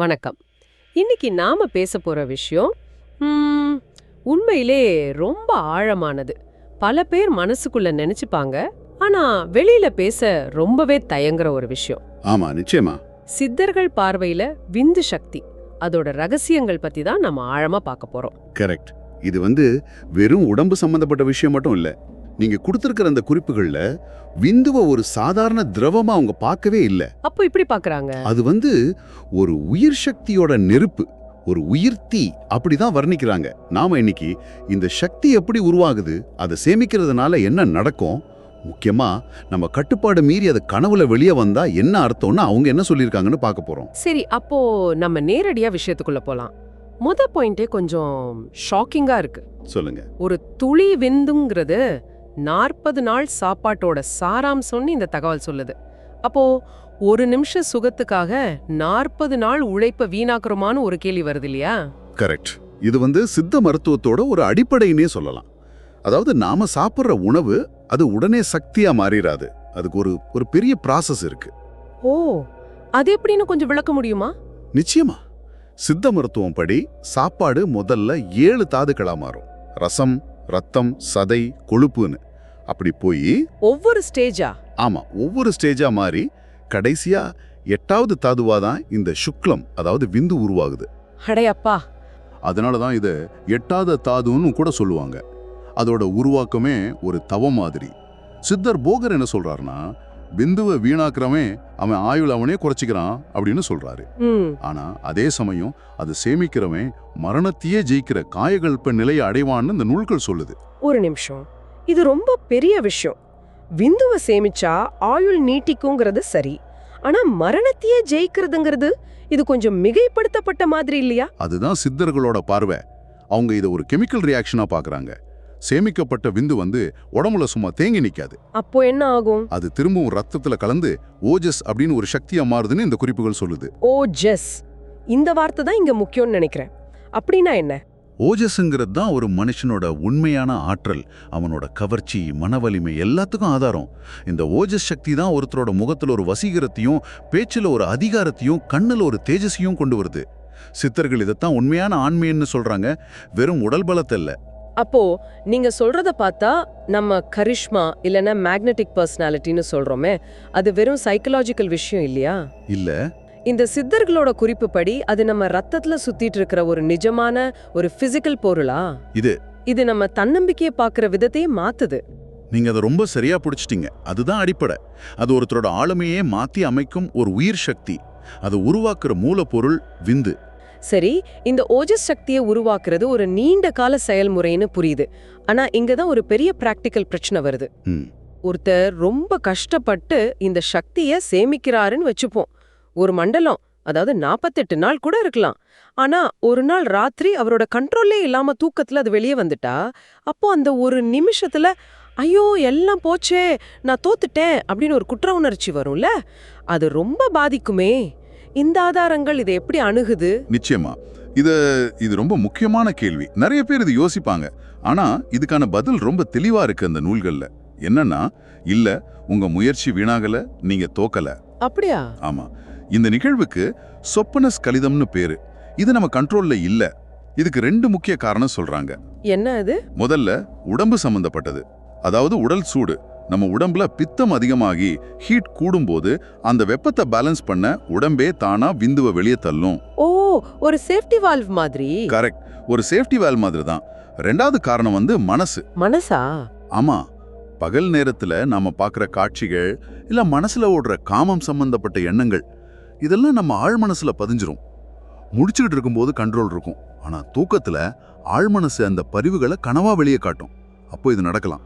வணக்கம். இன்னைக்கு நாம பேச போற விஷயம் உண்மையிலே ரொம்ப ஆழமானது. பல பேர் மனசுக்குள்ள நினைச்சுப்பாங்க ஆனா வெளியில பேச ரொம்பவே தயங்குற ஒரு விஷயம். ஆமா நிச்சயமா. சித்தர்கள் பார்வையில விந்து சக்தி அதோட ரகசியங்கள் பத்தி தான் நம்ம ஆழமா பார்க்க போறோம். கரெக்ட். இது வந்து வெறும் உடம்பு சம்பந்தப்பட்ட விஷயம் மட்டும் இல்ல நீங்க கொடுத்திருக்கிற அந்த குறிப்புகள்ல விந்துவ ஒரு சாதாரண திரவமா அவங்க பார்க்கவே இல்ல. அப்போ இப்படி பார்க்கறாங்க. அது வந்து ஒரு உயிர் சக்தியோட நெருப்பு ஒரு உயிர் தீ அப்படிதான் வர்ணிக்கிறாங்க. நாம இன்னைக்கு இந்த சக்தி எப்படி உருவாகுது அதை சேமிக்கிறதுனால என்ன நடக்கும்? முக்கியமா நம்ம கட்டுப்பாடு மீறி அது கனவுல வெளியே வந்தா என்ன அர்த்தம்னு அவங்க என்ன சொல்லியிருக்காங்கன்னு பார்க்க போறோம். சரி அப்போ நம்ம நேரடியா விஷயத்துக்குள்ள போலாம். முத பாயிண்டே கொஞ்சம் ஷாக்கிங்கா இருக்கு. சொல்லுங்க. ஒரு துளி விந்துங்கிறது நாற்பது நாள் சாப்பாட்டோட சாராம்சம்னு இந்த தகவல் சொல்லுது. அப்போ ஒரு நிமிஷ சுகத்துக்காக நாற்பது நாள் உழைப்ப வீணாக்குறோமான்னு ஒரு கேள்வி வருது இல்லையா? கரெக்ட். இது வந்து சித்த மருத்துவத்தோட ஒரு அடிப்படையினே சொல்லலாம். அதாவது நாம சாப்பிட்ற உணவு அது உடனே சக்தியா மாறிடாது அதுக்கு ஒரு ஒரு பெரிய ப்ராசஸ் இருக்கு. ஓ அது எப்படின்னு கொஞ்சம் விளக்க முடியுமா? நிச்சயமா. சித்த மருத்துவம் படி சாப்பாடு முதல்ல ஏழு தாதுக்களா மாறும். ரசம் ரத்தம் சதை கொழுப்புன்னு. அப்படி போய் ஒவ்வொரு ஸ்டேஜா ஆமா ஒவ்வொரு ஸ்டேஜா மாறி கடைசியா எட்டாவது தாதுவா தான் இந்த சுக்லம் அதாவது விந்து உருவாகுது. அடையப்பா அதனால தான் இதை எட்டாத தாதுன்னு கூட சொல்லுவாங்க. அதோட உருவாக்கமே ஒரு தவம் மாதிரி. சித்தர் போகர் என்ன சொல்றாருன்னா பிந்துவை வீணாக்குறவன் அவன் ஆயுள் அவனே குறைச்சிக்கிறான் அப்படின்னு சொல்றாரு. ஆனா அதே சமயம் அதை சேமிக்கிறவன் மரணத்தையே ஜெயிக்கிற காயகல்ப நிலையை அடைவான்னு இந்த நூல்கள் சொல்லுது. ஒரு நிமிஷம். இது ரொம்ப பெரிய விஷயம். விந்துவை சேமிச்சா ஆயுள் நீட்டிக்குங்கிறது சரி. ஆனா மரணத்தையே ஜெயிக்கிறதுங்கிறது இது கொஞ்சம் மிகைப்படுத்தப்பட்ட மாதிரி இல்லையா? அதுதான் சித்தர்களோட பார்வை. அவங்க இதை ஒரு கெமிக்கல் ரியாக்ஷனா பார்க்கறாங்க சேமிக்கப்பட்ட விந்து வந்து உடம்புல சும்மா தேங்கி நிக்காது. அப்போ என்ன ஆகும்? அது திரும்பவும் ரத்தத்துல கலந்து ஓஜஸ் அப்படின்னு ஒரு சக்தியா மாறுதுன்னு இந்த குறிப்புகள் சொல்லுது. ஓ ஜஸ் இந்த வார்த்தை தான் இங்க முக்கியம்னு நினைக்கிறேன். அப்படின்னா என்ன? ஓஜஸ்ங்கிறது தான் ஒரு மனுஷனோட உண்மையான ஆற்றல் அவனோட கவர்ச்சி மனவலிமை எல்லாத்துக்கும் ஆதாரம். இந்த ஓஜஸ் சக்தி தான் ஒருத்தரோட முகத்துல ஒரு வசீகரத்தையும் பேச்சுல ஒரு அதிகாரத்தையும் கண்ணுல ஒரு தேஜஸையும் கொண்டு வருது. சித்தர்கள் இதைத்தான் உண்மையான ஆண்மைன்னு சொல்றாங்க வெறும் உடல் பலத்தை இல்ல. அப்போ நீங்க சொல்றத பார்த்தா நம்ம கரிஷ்மா இல்லனா மேக்னெட்டிக் பர்சனாலிட்டின்னு சொல்றோமே அது வெறும் சைக்கலாஜிக்கல் விஷயம் இல்லையா? இல்ல. இந்த சித்தர்களோட குறிப்பு படி அது நம்ம ரத்தத்துல சுத்திட்டு இருக்கிற ஒரு நிஜமான ஒரு பிசிக்கல் பொருளா? இது. இது நம்ம தன்னம்பிக்கையை பார்க்கிற விதத்தையே மாத்துது. நீங்க அதை ரொம்ப சரியா பிடிச்சிட்டீங்க. அதுதான் அடிப்படை. அது ஒருத்தரோட ஆளுமையே மாத்தி அமைக்கும் ஒரு உயிர் சக்தி. அது உருவாக்குற மூலப்பொருள் விந்து. சரி இந்த ஓஜஸ் சக்தியை உருவாக்குறது ஒரு நீண்ட கால செயல்முறைன்னு புரியுது. ஆனா இங்க தான் ஒரு பெரிய பிராக்டிக்கல் பிரச்சனை வருது. ம். ஒருத்தர் ரொம்ப கஷ்டப்பட்டு இந்த சக்தியை சேமிக்கிறாருன்னு வச்சுப்போம். ஒரு மண்டலம் அதாவது நாற்பத்தெட்டு நாள் கூட இருக்கலாம். ஆனா ஒரு நாள் ராத்திரி அவரோட கண்ட்ரோல்லே இல்லாம தூக்கத்துல அது வெளியே வந்துட்டா அப்போ அந்த ஒரு நிமிஷத்துல ஐயோ எல்லாம் போச்சே நான் தோத்துட்டேன் அப்படின்னு ஒரு குற்ற உணர்ச்சி வரும்ல? அது ரொம்ப பாதிக்குமே. இந்த ஆதாரங்கள் இதை எப்படி அணுகுது? நிச்சயமா. இது இது ரொம்ப முக்கியமான கேள்வி. நிறைய பேர் இது யோசிப்பாங்க. ஆனா இதுக்கான பதில் ரொம்ப தெளிவா இருக்கு அந்த நூல்கள்ல. என்னன்னா இல்ல உங்க முயற்சி வீணாகல நீங்க தோக்கல. அப்படியா? ஆமா. இந்த நிகழ்வுக்கு சொப்பனஸ் கலிதம்னு பேரு. இது நம்ம கண்ட்ரோல்ல இல்ல. இதுக்கு ரெண்டு முக்கிய காரணம் சொல்றாங்க. என்ன அது? முதல்ல உடம்பு சம்பந்தப்பட்டது. அதாவது உடல் சூடு. நம்ம உடம்புல பித்தம் அதிகமாகி ஹீட் கூடும்போது அந்த வெப்பத்தை பேலன்ஸ் பண்ண உடம்பே தானா விந்துவை வெளியே தள்ளும். ஓ ஒரு சேஃப்டி வால்வ் மாதிரி? கரெக்ட் ஒரு சேஃப்டி வேல் மாதிரி தான் ரெண்டாவது காரணம் வந்து மனசு. மனசா? ஆமா. பகல் நேரத்துல நாம பார்க்குற காட்சிகள் இல்ல மனசுல ஓடுற காமம் சம்பந்தப்பட்ட எண்ணங்கள் இதெல்லாம் நம்ம ஆழ் மனசுல பதிஞ்சிரும். முடிச்சுக்கிட்டு இருக்கும்போது கண்ட்ரோல் இருக்கும். ஆனா தூக்கத்துல ஆழ்மனசு அந்த பரிவுகளை கனவா வெளியே காட்டும். அப்போ இது நடக்கலாம்.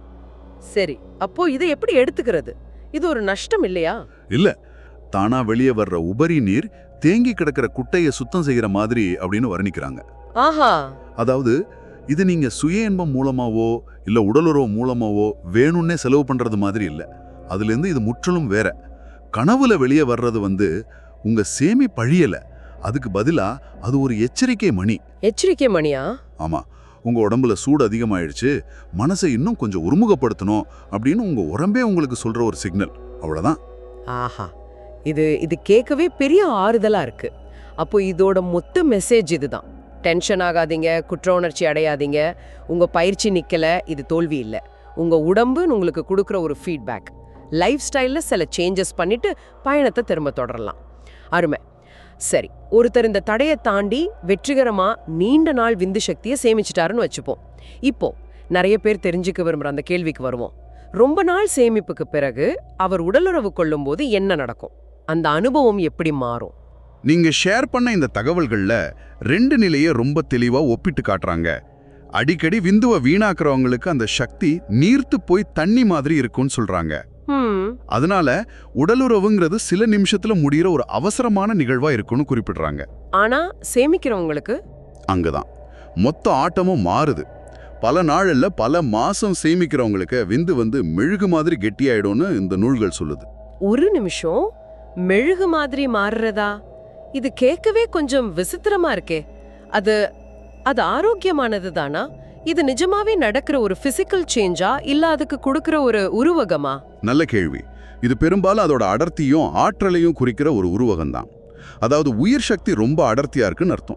சரி அப்போ இதை எப்படி எடுத்துக்கிறது? இது ஒரு நஷ்டம் இல்லையா? இல்ல. தானா வெளியே வர்ற உபரி நீர் தேங்கி கிடக்கிற குட்டையை சுத்தம் செய்யற மாதிரி அப்படின்னு வர்ணிக்கிறாங்க. ஆஹா. அதாவது இது நீங்க சுய இன்பம் மூலமாவோ இல்ல உடலுறவு மூலமாவோ வேணும்னே செலவு பண்றது மாதிரி இல்ல. அதுல இருந்து இது முற்றிலும் வேற. கனவுல வெளியே வர்றது வந்து உங்க சேமி பழியல. அதுக்கு பதிலா அது ஒரு எச்சரிக்கை மணி. எச்சரிக்கை மணியா? ஆமா. உங்க உடம்புல சூடு அதிகமாயிடுச்சு. மனசை இன்னும் கொஞ்சம் ஒருமுகப்படுத்தணும் அப்படின்னு உங்க உடம்பே உங்களுக்கு சொல்ற ஒரு சிக்னல் அவ்வளவுதான். ஆஹா. இது இது கேட்கவே பெரிய ஆறுதலா இருக்கு. அப்போ இதோட மொத்த மெசேஜ் இதுதான். டென்ஷன் ஆகாதீங்க குற்ற உணர்ச்சி அடையாதீங்க. உங்க பயிற்சி நிக்கல இது தோல்வி இல்ல. உங்க உடம்புன்னு உங்களுக்கு கொடுக்குற ஒரு ஃபீட்பேக் லைஃப் ஸ்டைல்ல சில சேஞ்சஸ் பண்ணிட்டு பயணத்தை திரும்ப தொடரலாம். அருமை. சரி ஒருத்தர் இந்த தடையை தாண்டி வெற்றிகரமா நீண்ட நாள் விந்து சக்தியை சேமிச்சிட்டாருன்னு வச்சுப்போம். இப்போ நிறைய பேர் தெரிஞ்சுக்க விரும்புற அந்த கேள்விக்கு வருவோம். ரொம்ப நாள் சேமிப்புக்கு பிறகு அவர் உடலுறவு கொள்ளும்போது என்ன நடக்கும்? அந்த அனுபவம் எப்படி மாறும்? நீங்க ஷேர் பண்ண இந்த தகவல்கள்ல ரெண்டு நிலையை ரொம்ப தெளிவா ஒப்பிட்டு காட்டுறாங்க. அடிக்கடி விந்துவை வீணாக்குறவங்களுக்கு அந்த சக்தி நீர்த்து போய் தண்ணி மாதிரி இருக்கும்னு சொல்றாங்க. அதனால உடலுறவுங்கிறது சில நிமிஷத்துல முடியிற ஒரு அவசரமான நிகழ்வா இருக்கும்னு குறிப்பிடுறாங்க. ஆனா சேமிக்கிறவங்களுக்கு? அங்கதான். மொத்த ஆட்டமும் மாறுது. பல நாள்ல பல மாசம் சேமிக்கிறவங்களுக்கு விந்து வந்து மெழுகு மாதிரி கெட்டியாயிடும்னு இந்த நூல்கள் சொல்லுது. ஒரு நிமிஷம்? மெழுகு மாதிரி மாறுறதா? இது கேட்கவே கொஞ்சம் விசித்திரமா இருக்கே. அது அது ஆரோக்கியமானது தானா இது நிஜமாவே நடக்கிற ஒரு பிசிக்கல் சேஞ்சா இல்ல அதுக்கு கொடுக்கிற ஒரு உருவகமா? நல்ல கேள்வி. இது பெரும்பாலும் அதோட அடர்த்தியும் ஆற்றலையும் குறிக்கிற ஒரு உருவகம்தான். அதாவது உயிர் சக்தி ரொம்ப அடர்த்தியா இருக்குன்னு அர்த்தம்.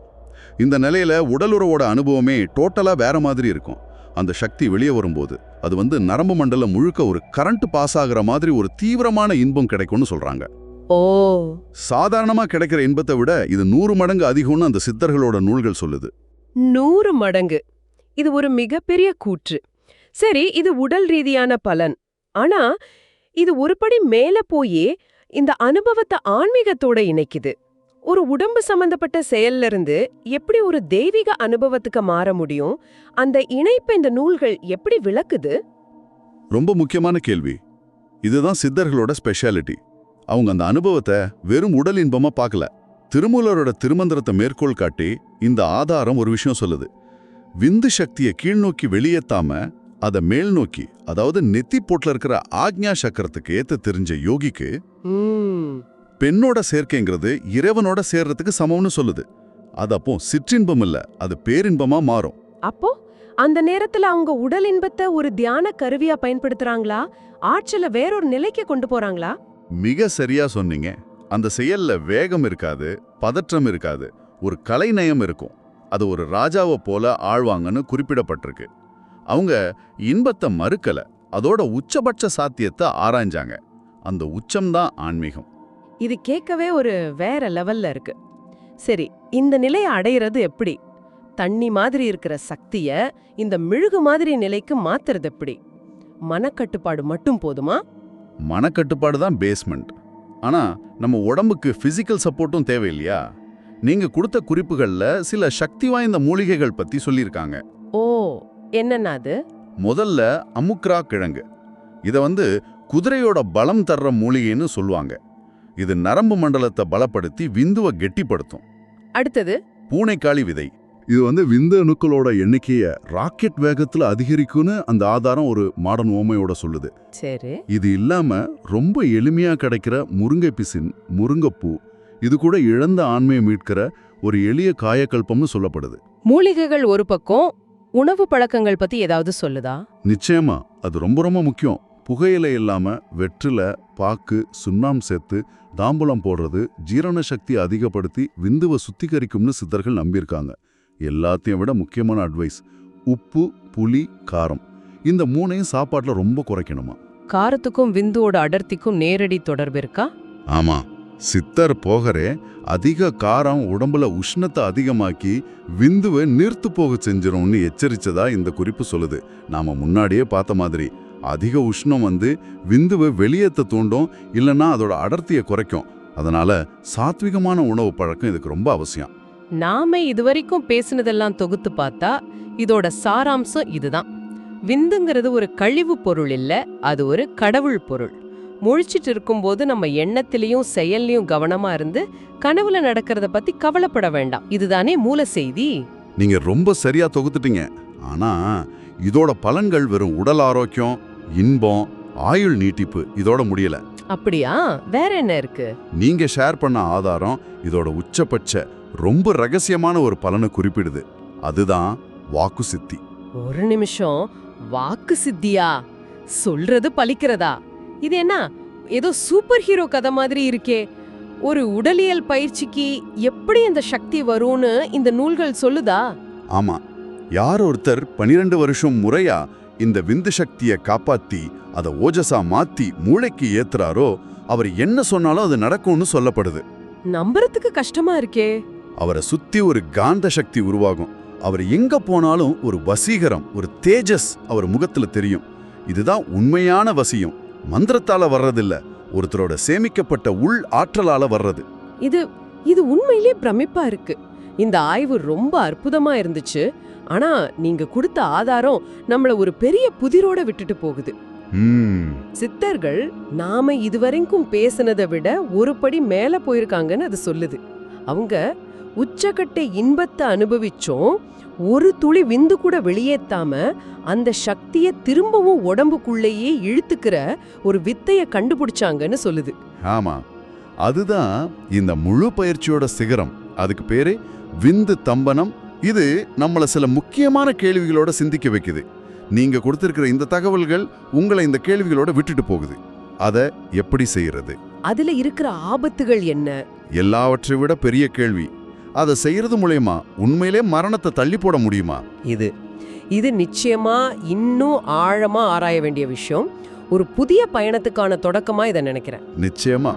இந்த நிலையில உடலுறவோட அனுபவமே டோட்டலா வேற மாதிரி இருக்கும். அந்த சக்தி வெளியே வரும்போது அது வந்து நரம்பு மண்டலம் முழுக்க ஒரு கரண்ட் பாஸ் ஆகுற மாதிரி ஒரு தீவிரமான இன்பம் கிடைக்கும்னு சொல்றாங்க. ஓ. சாதாரணமா கிடைக்கிற இன்பத்தை விட இது நூறு மடங்கு அதிகம்னு அந்த சித்தர்களோட நூல்கள் சொல்லுது. நூறு மடங்கு. இது ஒரு மிகப்பெரிய கூற்று. சரி இது உடல் ரீதியான பலன். ஆனா இது ஒருபடி மேல போயே இந்த அனுபவத்தை ஆன்மீகத்தோட இணைக்குது. ஒரு உடம்பு சம்பந்தப்பட்ட செயல்ல இருந்து எப்படி ஒரு தெய்வீக அனுபவத்துக்கு மாற முடியும்? அந்த இணைப்பு இந்த நூல்கள் எப்படி விளக்குது? ரொம்ப முக்கியமான கேள்வி. இதுதான் சித்தர்களோட ஸ்பெஷாலிட்டி அவங்க அந்த அனுபவத்தை வெறும் உடல் இன்பமா பார்க்கல. திருமூலரோட திருமந்திரத்தை மேற்கோள் காட்டி இந்த ஆதாரம் ஒரு விஷயம் சொல்லுது. விந்து சக்தியை கீழ்நோக்கி வெளியேத்தாம அதை மேல் நோக்கி அதாவது நெத்தி போட்ல இருக்கிற ஆக்ஞா சக்கரத்துக்கு ஏத்த தெரிஞ்ச யோகிக்கு பெண்ணோட சேர்க்கைங்கிறது இறைவனோட சேர்றதுக்கு சமம்னு சொல்லுது. அது அப்போ சிற்றின்பம் இல்ல அது பேரின்பமா மாறும். அப்போ அந்த நேரத்துல அவங்க உடல் இன்பத்தை ஒரு தியான கருவியா பயன்படுத்துறாங்களா? ஆற்றல வேறொரு நிலைக்கு கொண்டு போறாங்களா? மிக சரியா சொன்னீங்க. அந்த செயல்ல வேகம் இருக்காது பதற்றம் இருக்காது ஒரு கலைநயம் இருக்கும். அது ஒரு ராஜாவை போல ஆழ்வாங்கன்னு குறிப்பிடப்பட்டிருக்கு. அவங்க இன்பத்தை மறுக்கல அதோட உச்சபட்ச சாத்தியத்தை ஆராய்ஞ்சாங்க. அந்த உச்சம்தான் ஆன்மீகம். இது கேட்கவே ஒரு வேற லெவல்ல இருக்கு. சரி இந்த நிலையை அடையிறது எப்படி? தண்ணி மாதிரி இருக்கிற சக்திய இந்த மெழுகு மாதிரி நிலைக்கு மாத்துறது எப்படி? மனக்கட்டுப்பாடு மட்டும் போதுமா? மனக்கட்டுப்பாடு தான் பேஸ்மெண்ட் ஆனா நம்ம உடம்புக்கு பிசிக்கல் சப்போர்ட்டும் தேவையில்லையா? நீங்க கொடுத்த குறிப்புகள்ல சில சக்தி வாய்ந்த மூலிகைகள் பத்தி சொல்லியிருக்காங்க. ஓ என்னன்னா அது? முதல்ல அமுக்ரா கிழங்கு. இத வந்து குதிரையோட பலம் தர்ற மூலிகைன்னு சொல்லுவாங்க. இது நரம்பு மண்டலத்தை பலப்படுத்தி விந்துவை கெட்டிப்படுத்தும். அடுத்தது? பூனைக்காளி விதை. இது வந்து விந்து அணுக்களோட எண்ணிக்கையை ராக்கெட் வேகத்துல அதிகரிக்கும்னு அந்த ஆதாரம் ஒரு மாடர்ன் ஓமையோட சொல்லுது. சரி. இது இல்லாம ரொம்ப எளிமையா கிடைக்கிற முருங்கை பிசின் முருங்கைப்பூ இது கூட இழந்த ஆண்மையை மீட்கிற ஒரு எளிய காயக்கல்பம்னு சொல்லப்படுது. மூலிகைகள் ஒரு பக்கம் உணவு பழக்கங்கள் பத்தி ஏதாவது சொல்லுதா? நிச்சயமா அது ரொம்ப ரொம்ப முக்கியம். புகையிலை இல்லாம வெற்றிலை பாக்கு சுண்ணாம் சேர்த்து தாம்பூலம் போடுறது ஜீரண சக்தி அதிகப்படுத்தி விந்துவை சுத்திகரிக்கும்னு சித்தர்கள் நம்பியிருக்காங்க. எல்லாத்தையும் விட முக்கியமான அட்வைஸ் உப்பு புளி காரம். இந்த மூணையும் சாப்பாட்டுல ரொம்ப குறைக்கணுமா? காரத்துக்கும் விந்துவோட அடர்த்திக்கும் நேரடி தொடர்பு இருக்கா? ஆமா. சித்தர் போகரே அதிக காரம் உடம்புல உஷ்ணத்தை அதிகமாக்கி விந்துவை நிறுத்து போக செஞ்சிரும்னு எச்சரிச்சதா இந்த குறிப்பு சொல்லுது. நாம முன்னாடியே பார்த்த மாதிரி. அதிக உஷ்ணம் வந்து விந்துவை வெளியேற்ற தூண்டும் இல்லைன்னா அதோட அடர்த்தியை குறைக்கும். அதனால சாத்விகமான உணவு பழக்கம் இதுக்கு ரொம்ப அவசியம். நாம இதுவரைக்கும் பேசினதெல்லாம் தொகுத்து பார்த்தா இதோட சாராம்சம் இதுதான். விந்துங்கிறது ஒரு கழிவு பொருள் இல்ல அது ஒரு கடவுள் பொருள். முழிச்சிட்டு இருக்கும்போது நம்ம எண்ணத்திலையும் செயல்லையும் கவனமா இருந்து கனவுல நடக்கிறத பத்தி கவலைப்பட வேண்டாம். இதுதானே மூல செய்தி? நீங்க ரொம்ப சரியா தொகுத்துட்டீங்க. ஆனா இதோட பலன்கள் வெறும் உடல் ஆரோக்கியம் இன்பம் ஆயுள் நீட்டிப்பு இதோட முடியல. அப்படியா? வேற என்ன இருக்கு? நீங்க ஷேர் பண்ண ஆதாரம் இதோட உச்சபட்ச ரொம்ப ரகசியமான ஒரு பலனை குறிப்பிடுது. அதுதான் வாக்கு சித்தி. ஒரு நிமிஷம். வாக்கு சித்தியா? சொல்றது பலிக்கிறதா இது என்ன? ஏதோ சூப்பர் ஹீரோ கதை மாதிரி இருக்கே. ஒரு உடலியல் பயிற்சிக்கு எப்படி இந்த சக்தி வரும்னு இந்த நூல்கள் சொல்லுதா? ஆமா. யார் ஒருத்தர் பனிரெண்டு வருஷம் முறையா இந்த விந்து சக்தியை காப்பாத்தி அதை ஓஜஸா மாத்தி மூளைக்கு ஏத்துறாரோ அவர் என்ன சொன்னாலும் அது நடக்கும்னு சொல்லப்படுது. நம்புறதுக்கு கஷ்டமா இருக்கே. அவரை சுத்தி ஒரு காந்த சக்தி உருவாகும். அவர் எங்க போனாலும் ஒரு வசீகரம் ஒரு தேஜஸ் அவர் முகத்துல தெரியும். இதுதான் உண்மையான வசியம். மந்திரத்தால வர்றதில்ல. ஒருத்தரோட சேமிக்கப்பட்ட உள் ஆற்றலால வர்றது. இது இது உண்மையிலே பிரமிப்பா இருக்கு. இந்த ஆய்வு ரொம்ப அற்புதமா இருந்துச்சு. ஆனா நீங்க கொடுத்த ஆதாரம் நம்மள ஒரு பெரிய புதிரோட விட்டுட்டு போகுது. சித்தர்கள் நாம இதுவரைக்கும் பேசினதை விட ஒரு படி மேல போயிருக்காங்கன்னு அது சொல்லுது. அவங்க உச்சக்கட்ட இன்பத்தை அனுபவிச்சோம். ஒரு துளி விந்து கூட வெளியேத்தாம அந்த சக்தியை திரும்பவும் உடம்புக்குள்ளேயே இழுத்துக்கிற ஒரு வித்தைய கண்டுபிடிச்சாங்கன்னு சொல்லுது. ஆமா. அதுதான் இந்த முழு பயிற்சியோட சிகரம். அதுக்கு பேரு விந்து தம்பனம். இது நம்மள சில முக்கியமான கேள்விகளோட சிந்திக்க வைக்குது. நீங்க கொடுத்திருக்கிற இந்த தகவல்கள் உங்களை இந்த கேள்விகளோட விட்டுட்டு போகுது. அத எப்படி செய்யறது? அதுல இருக்கிற ஆபத்துகள் என்ன? எல்லாவற்றை விட பெரிய கேள்வி. அதை செய்யறது மூலயமா உண்மையிலே மரணத்தை தள்ளி போட முடியுமா? இது. இது நிச்சயமா இன்னும் ஆழமா ஆராய வேண்டிய விஷயம். ஒரு புதிய பயணத்துக்கான தொடக்கமா இதை நினைக்கிறேன். நிச்சயமா.